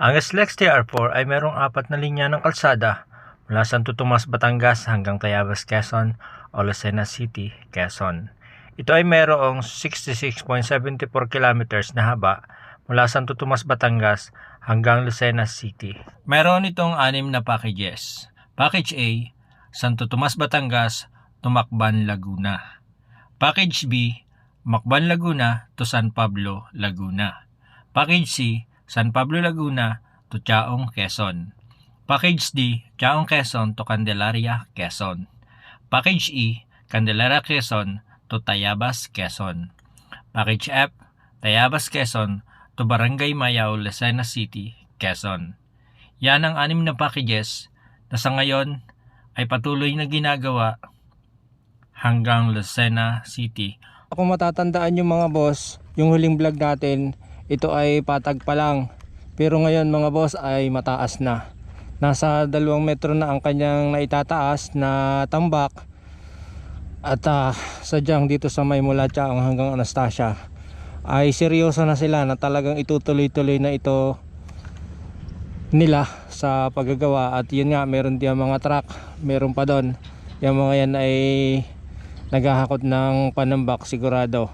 Ang SLEX TR4 ay merong apat na linya ng kalsada mula Santo Tomas, Batangas hanggang Tayabas, Quezon o Lucena City, Quezon. Ito ay merong 66.74 kilometers na haba mula Santo Tomas, Batangas hanggang Lucena City. Meron itong anim na packages. Package A, Santo Tomas, Batangas, Tumakban, Laguna. Package B, Macban, Laguna to San Pablo, Laguna. Package C, San Pablo, Laguna to Chaong, Quezon. Package D, Chaong, Quezon to Candelaria, Quezon. Package E, Candelaria, Quezon to Tayabas, Quezon. Package F, Tayabas, Quezon to Barangay Mayao, Lucena City, Quezon. Yan ang anim na packages na sa ngayon ay patuloy na ginagawa hanggang Lucena City Kung matatandaan yung mga boss, yung huling vlog natin, ito ay patag pa lang. Pero ngayon mga boss ay mataas na. Nasa dalawang metro na ang kanyang naitataas na tambak. At ah, sadyang dito sa may mula Chaong hanggang Anastasia ay seryoso na sila na talagang itutuloy-tuloy na ito nila sa paggagawa at yun nga meron din mga truck meron pa doon yung mga yan ay naghahakot ng panambak sigurado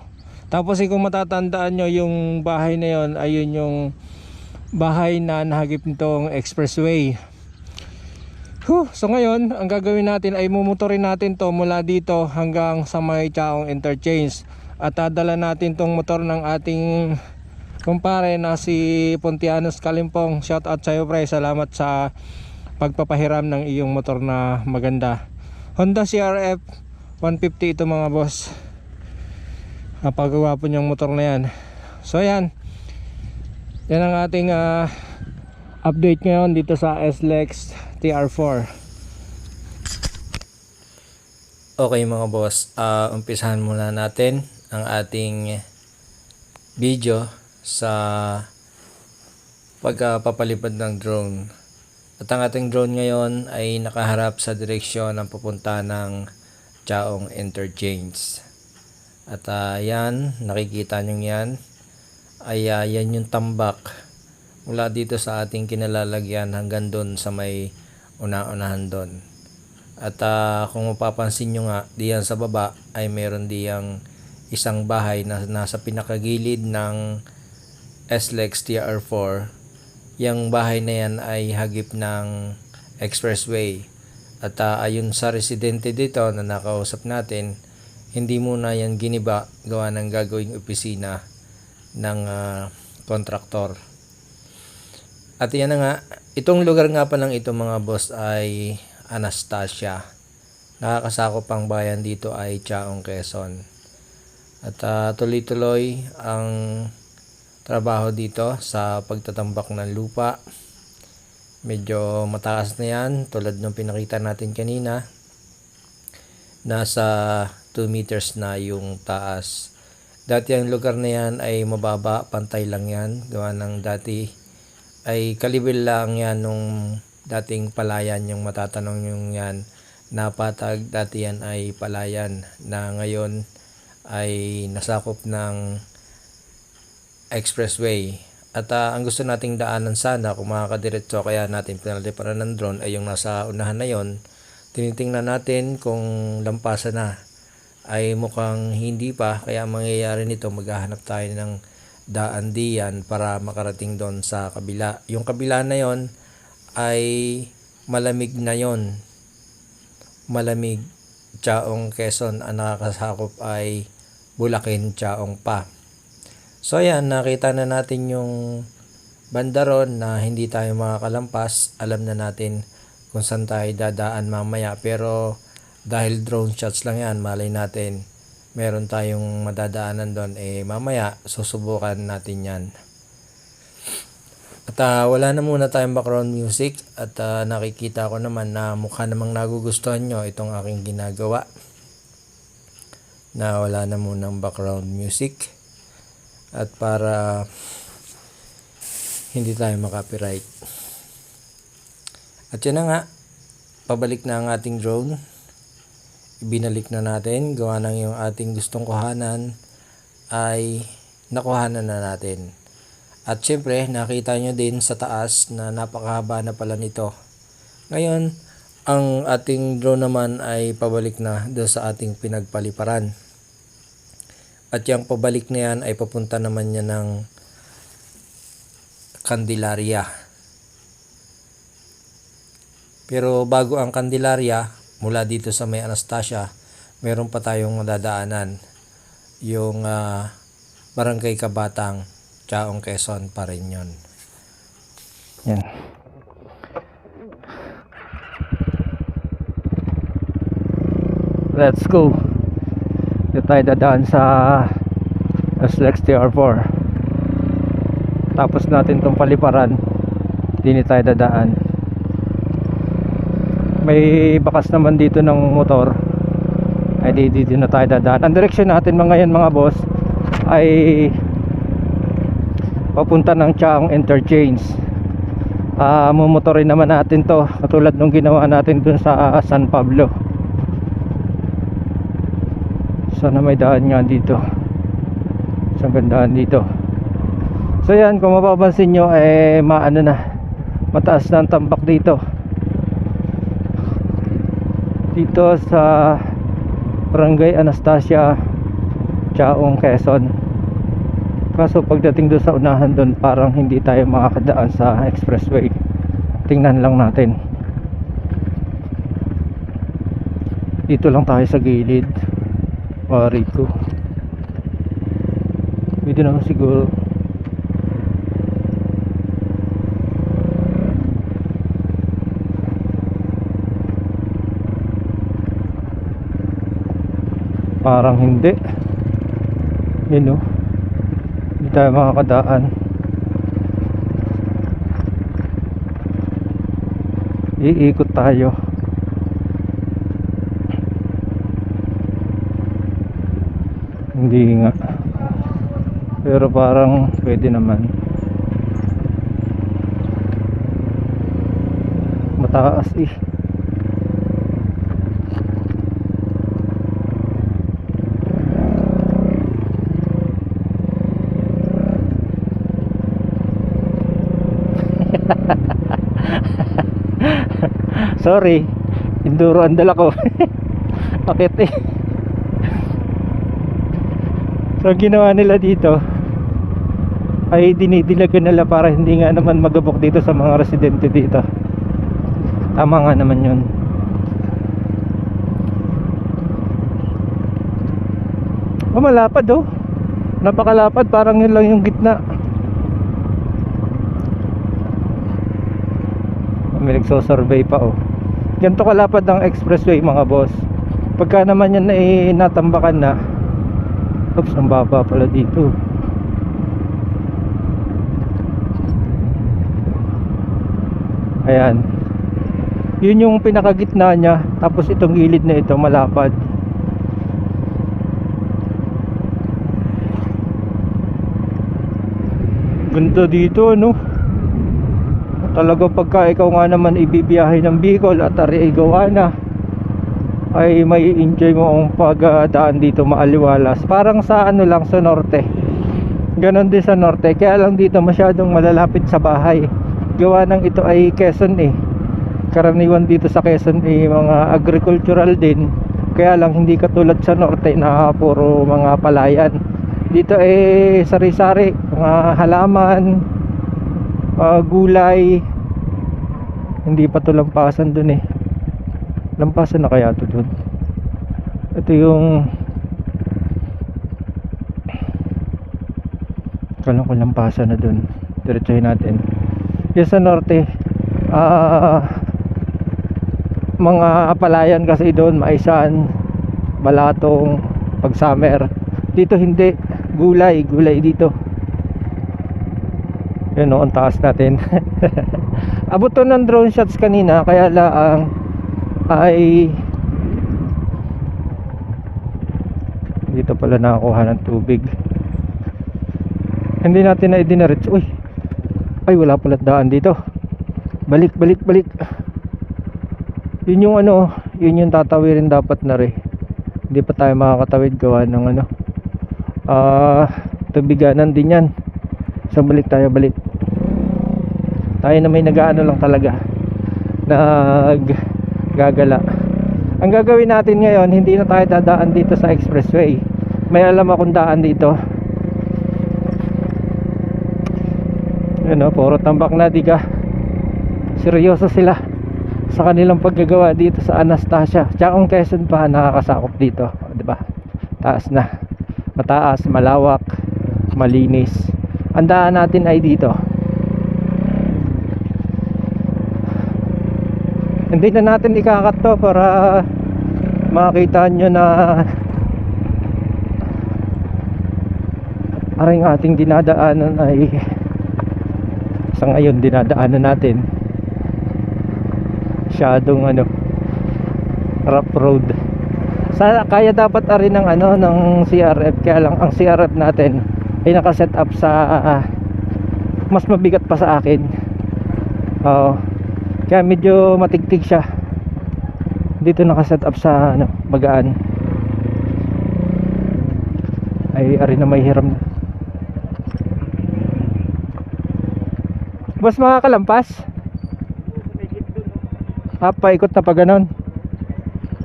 tapos eh, kung matatandaan nyo yung bahay na yon ayun yung bahay na nahagip nitong expressway Huh, so ngayon, ang gagawin natin ay mumutorin natin to mula dito hanggang sa may Chaong Interchange. At dadala natin tong motor ng ating kumpare na si Pontianos Kalimpong. Shout out sa iyo pre, salamat sa pagpapahiram ng iyong motor na maganda. Honda CRF 150 ito mga boss. Napagawa po niyang motor na yan. So yan. Yan ang ating ah, update ngayon dito sa SLEX TR4. Okay mga boss, uh, umpisahan muna natin ang ating video sa pagpapalipad ng drone. At ang ating drone ngayon ay nakaharap sa direksyon ng pupunta ng Chaong Interchange. At yan, nakikita nyo yan, ay ah, yan yung tambak mula dito sa ating kinalalagyan hanggang doon sa may una-unahan doon. At ah, kung mapapansin nyo nga, diyan sa baba ay meron diyang isang bahay na nasa pinakagilid ng SLEX TR4. Yang bahay na yan ay hagip ng expressway. At ah, ayun sa residente dito na nakausap natin, hindi muna yan giniba gawa ng gagawing opisina ng ah, kontraktor. At yan na nga, itong lugar nga pa lang ito mga boss ay Anastasia. Nakakasakop ang bayan dito ay Chaong Quezon. At ah, tuloy-tuloy ang trabaho dito sa pagtatambak ng lupa. Medyo mataas na yan tulad ng pinakita natin kanina. Nasa 2 meters na yung taas. Dati ang lugar na yan ay mababa, pantay lang yan. Gawa ng dati ay kalibil lang yan nung dating palayan yung matatanong yung yan napatag dati yan ay palayan na ngayon ay nasakop ng expressway at ah, ang gusto nating daanan sana kung makakadiretso kaya natin pinaliparan ng drone ay yung nasa unahan na yon tinitingnan natin kung lampasan na ay mukhang hindi pa kaya ang mangyayari nito maghahanap tayo ng daan diyan para makarating doon sa kabila. Yung kabila na yon ay malamig na yon. Malamig. Chaong Quezon ang nakakasakop ay Bulacan Chaong pa. So ayan, nakita na natin yung bandaron na hindi tayo makakalampas. Alam na natin kung saan tayo dadaan mamaya. Pero dahil drone shots lang yan, malay natin meron tayong madadaanan doon eh mamaya susubukan natin yan. At ah, wala na muna tayong background music at ah, nakikita ko naman na mukha namang nagugustuhan nyo itong aking ginagawa na wala na munang background music. At para hindi tayo makapiright. At yun na nga pabalik na ang ating drone ibinalik na natin gawa ng yung ating gustong kuhanan ay nakuhanan na natin At syempre, nakita nyo din sa taas na napakahaba na pala nito. Ngayon, ang ating drone naman ay pabalik na doon sa ating pinagpaliparan. At yung pabalik na yan ay papunta naman niya ng Candelaria. Pero bago ang Candelaria, mula dito sa may Anastasia, meron pa tayong dadaanan. Yung ah, Barangay Kabatang, Chaong Quezon pa rin yun. Yan. Let's go. Dito tayo dadaan sa SLEX TR4. Tapos natin tong paliparan. Dini tayo dadaan. May bakas naman dito ng motor. Ay di dito na tayo dadaan. Ang direksyon natin mga ngayon mga boss ay papunta ng Chaong Interchange uh, mumotorin naman natin to katulad nung ginawa natin dun sa San Pablo sana may daan nga dito isang gandaan dito so yan kung mapapansin nyo eh maano na mataas na ang tambak dito dito sa Barangay Anastasia Chaong Quezon Kaso pagdating doon sa unahan doon parang hindi tayo makakadaan sa expressway. Tingnan lang natin. Dito lang tayo sa gilid. Pari ko. Pwede naman siguro. Parang hindi. Yun oh. Hindi tayo makakadaan. Iikot tayo. Hindi nga. Pero parang pwede naman. Mataas eh Sorry. Enduro ang dala ko. Bakit eh? So ginawa nila dito ay dinidilagan nila para hindi nga naman magabok dito sa mga residente dito. Tama nga naman yun. Oh, malapad oh. Napakalapad, parang yun lang yung gitna. May nagsosurvey pa oh. Ganito kalapad ng expressway mga boss. Pagka naman yan ay natambakan na oops ang baba pala dito. Ayan. Yun yung pinakagitna niya tapos itong gilid na ito malapad. Ganda dito ano talaga pagka ikaw nga naman ibibiyahe ng Bicol at ari gawa na ay may enjoy mo ang pagdaan dito maaliwalas. Parang sa ano lang sa norte. Ganon din sa norte. Kaya lang dito masyadong malalapit sa bahay. Gawa ng ito ay Quezon eh. Karaniwan dito sa Quezon ay mga agricultural din. Kaya lang hindi katulad sa norte na puro mga palayan. Dito eh sari-sari mga halaman uh, gulay hindi pa to lampasan dun eh. Lampasan na kaya to dun? Ito yung kala ko lampasan na dun. Diretsuhin natin. Yung sa norte ah mga palayan kasi doon maisan balatong pag summer dito hindi. Gulay gulay dito. Yun o, ang taas natin abot to ng drone shots kanina kaya lang ay dito pala nakakuha ng tubig. Hindi natin na idinaritso uy ay wala pala daan dito. Balik balik balik. Yun yung ano yun yung tatawirin dapat na rin. Hindi pa tayo makakatawid gawa ng ano. Ah tubiganan din yan. So balik tayo, balik. Tayo na may nag-ano lang talaga. Nag gagala. Ang gagawin natin ngayon, hindi na tayo dadaan dito sa expressway. May alam akong daan dito. Ano, puro tambak na di ka. Seryoso sila sa kanilang paggagawa dito sa Anastasia. Tsakong Quezon pa nakakasakop dito, 'di ba? Taas na. Mataas, malawak, malinis. Ang daan natin ay dito. Hindi na natin ikakat to para makita nyo na aring ating dinadaanan ay sa ngayon dinadaanan natin. Masyadong ano rough road. Sa kaya dapat arin ng ano ng CRF kaya lang ang CRF natin ay nakaset up sa ah, mas mabigat pa sa akin. Oo kaya medyo matigtig siya dito nakaset up sa ano magaan ay arin na may hiram na Boss makakalampas? Ah, paikot na pa ganon.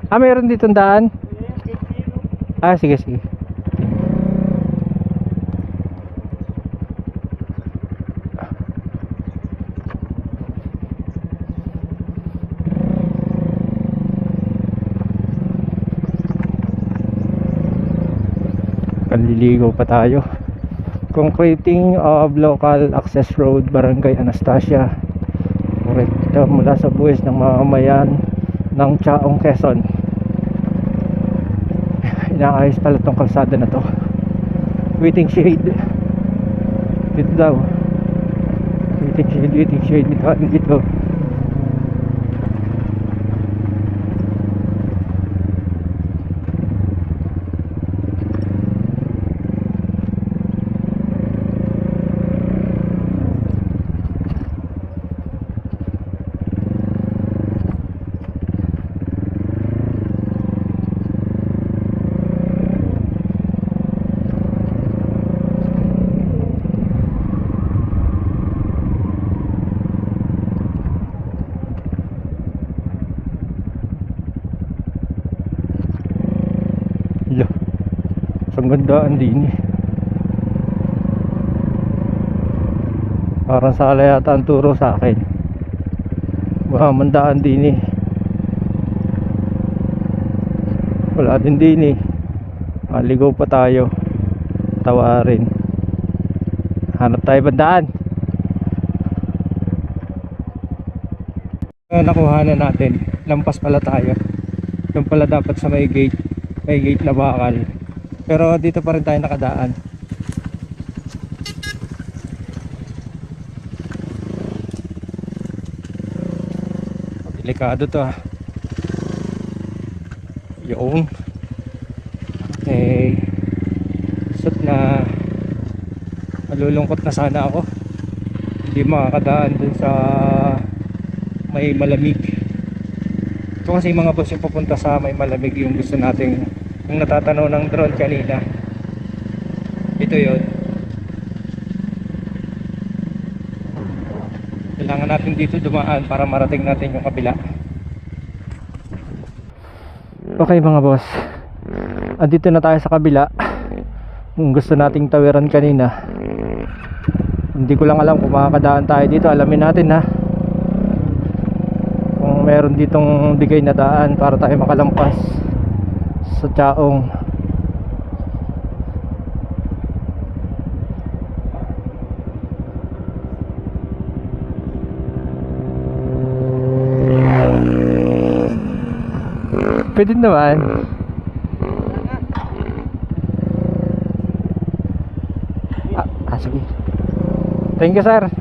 Ah, mayroon dito daan? Ah, sige, sige. Kanliligaw pa tayo. Concreting of local access road Barangay Anastasia. Rekta mula sa buwis ng mamamayan ng Chaong Quezon. Inaayos pala tong kalsada na to. Waiting shade. Dito daw. Waiting shade, waiting shade. Dito, dito. Ang gandaan din eh. Parang sala yata ang turo sa akin. Mahamandaan din eh. Wala din din eh. Maligaw pa tayo. Tawarin. Hanap tayo bandaan. Nakuha na natin. Lampas pala tayo. Yung pala dapat sa may gate may gate na bakal pero dito pa rin tayo nakadaan. Delikado to ah. Yun okay sut na malulungkot na sana ako. Hindi makakadaan dun sa may malamig. Ito kasi mga boss yung papunta sa may malamig yung gusto nating yung natatanaw ng drone kanina. Ito yon kailangan natin dito dumaan para marating natin yung kabila. Okay mga boss. Andito na tayo sa kabila. Kung gusto nating tawiran kanina. Hindi ko lang alam kung makakadaan tayo dito. Alamin natin ha? Kung meron ditong bigay na daan para tayo makalampas sa Chaong. Pwede naman. Ah, ah sige. Thank you sir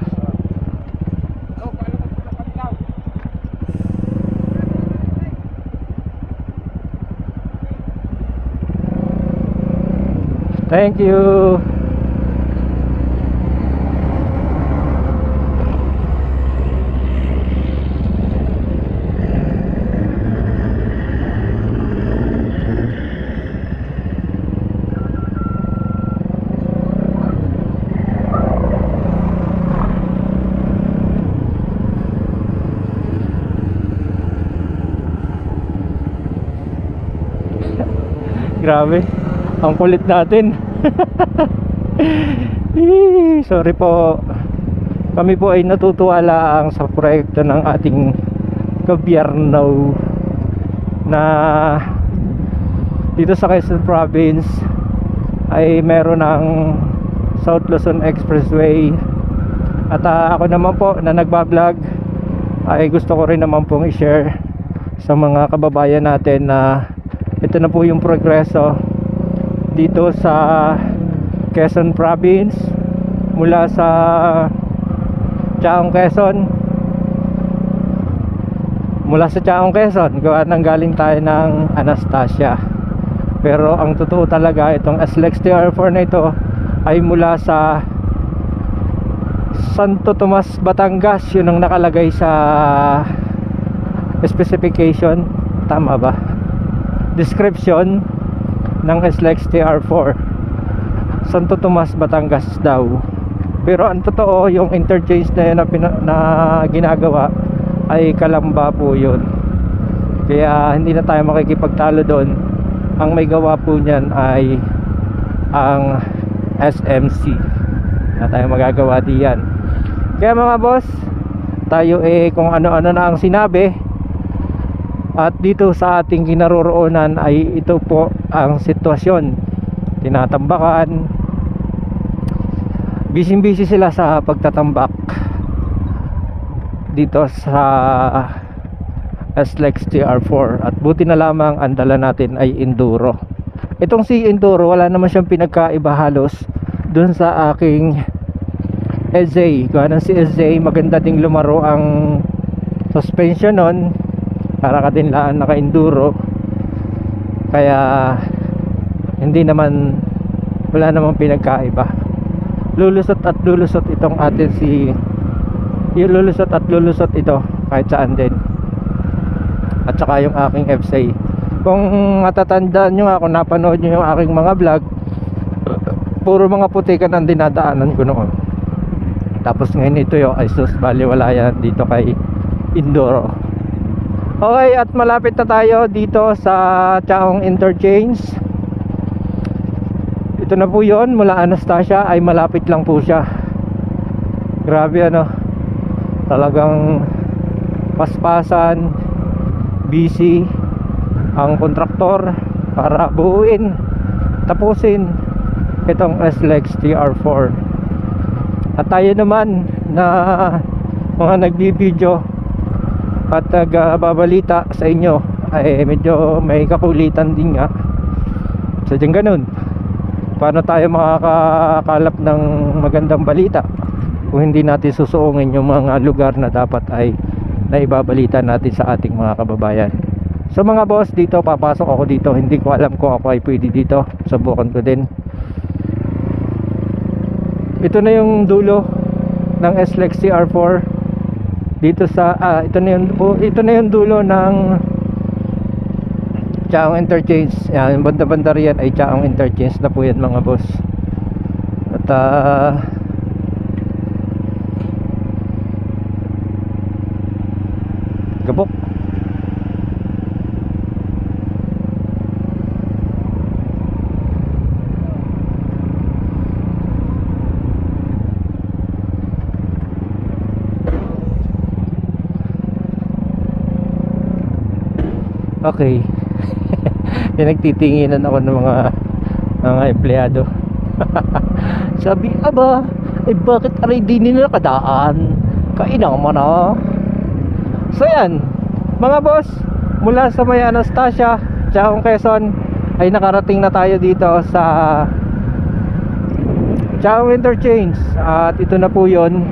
Thank you. Grave. Ang kulit natin. Sorry po. Kami po ay natutuwa lang sa proyekto ng ating gobyerno na dito sa Quezon Province ay meron ng South Luzon Expressway at ah, ako naman po na nagbablog ay gusto ko rin naman pong i-share sa mga kababayan natin na ito na po yung progreso dito sa Quezon Province mula sa Chaong Quezon. Mula sa Chaong Quezon gawa nang galing tayo ng Anastasia. Pero ang totoo talaga itong SLEX TR4 na ito ay mula sa Santo Tomas, Batangas. Yun ang nakalagay sa specification. Tama ba? description ng SLEX TR4 Santo Tomas, Batangas daw pero ang totoo yung interchange na yun na, na ginagawa ay Kalamba po yun. Kaya hindi na tayo makikipagtalo doon. Ang may gawa po niyan ay ang SMC na tayo magagawa diyan. Kaya mga boss tayo eh kung ano-ano na ang sinabi at dito sa ating kinaroroonan ay ito po ang sitwasyon. Tinatambakan. Busy busy sila sa pagtatambak. Dito sa SLEX TR4 at buti na lamang ang dala natin ay Enduro. Itong si Enduro wala naman siyang pinagkaiba halos dun sa aking kaya ng si SZ maganda ding lumaro ang suspension nun para ka din laan naka Enduro kaya hindi naman wala namang pinagkaiba. Lulusot at lulusot itong atin si yung lulusot at lulusot ito kahit saan din. At saka yung aking FSA kung matatandaan nyo kung napanood nyo yung aking mga vlog puro mga putikan ang dinadaanan ko noon. Tapos ngayon ito yung Isus baliwala yan dito kay Indoro okay at malapit na tayo dito sa Chaong Interchange. Ito na po yon mula Anastasia ay malapit lang po siya. Grabe ano? Talagang paspasan busy ang kontraktor para buuin tapusin itong SLEX TR4 at tayo naman na mga nagbibideo at nagbabalita sa inyo ay medyo may kakulitan din nga. Sadyang ganun. Paano tayo makakakalap ng magandang balita kung hindi natin susuungin yung mga lugar na dapat ay naibabalita natin sa ating mga kababayan? So mga boss dito papasok ako dito. Hindi ko alam kung ako ay pwede dito. Subukan ko din. Ito na yung dulo ng SLEX CR4 dito sa ah, ito na yung oh, ito na yung dulo ng Chaong Interchange. Yan, banda-banda riyan ay Chaong Interchange na po yan mga boss. At ah okay. Pinagtitinginan ako ng mga mga empleyado. Sabi aba eh bakit aray di nila nakadaan kainang mo na. So yan. Mga boss mula sa may Anastasia Chaong Quezon ay nakarating na tayo dito sa Chaong Interchange. At ito na po yon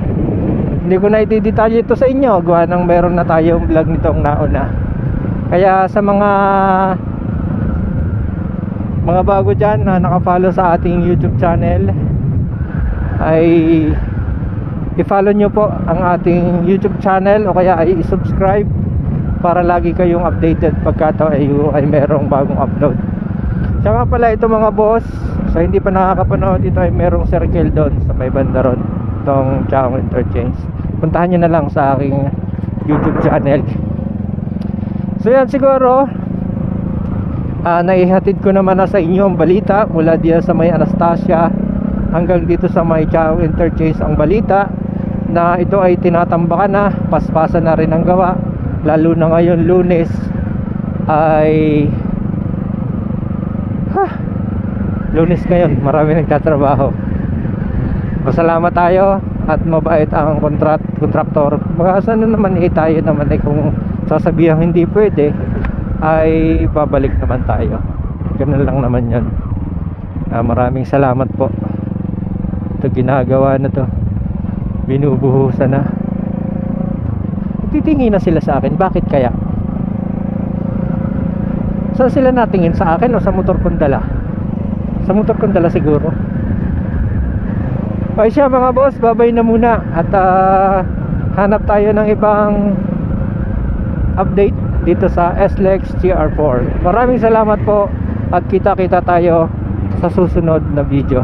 hindi ko na itidetalye ito sa inyo. Gawa ng meron na tayong vlog nitong nauna kaya sa mga mga bago dyan na nakafollow sa ating YouTube channel ay i-follow nyo po ang ating YouTube channel o kaya ay i-subscribe para lagi kayong updated pagka to ay, merong bagong upload. Tsaka pala ito mga boss sa hindi pa nakakapanood ito ay merong circle doon sa may banda ron itong Chaong Interchange. Puntahan nyo na lang sa aking YouTube channel so yan siguro Ah, naihatid ko naman na sa inyo ang balita mula diyan sa may Anastasia hanggang dito sa may Chao Interchange ang balita na ito ay tinatambakan na, paspasan na rin ang gawa lalo na ngayon lunes ay ha, lunes ngayon marami nagtatrabaho Pasalamat tayo at mabait ang kontrat kontraktor. Baka sana naman eh tayo naman eh kung sasabihan hindi pwede ay babalik naman tayo. Ganun lang naman 'yon. Ah, maraming salamat po. Ito ginagawa na to. Binubuhusan na. Titingin na sila sa akin. Bakit kaya? Saan sila natingin sa akin o sa motor kong dala? Sa motor kong dala siguro. Okay siya mga boss, babay na muna at ah, hanap tayo ng ibang update dito sa SLEX GR4. Maraming salamat po at kita-kita tayo sa susunod na video.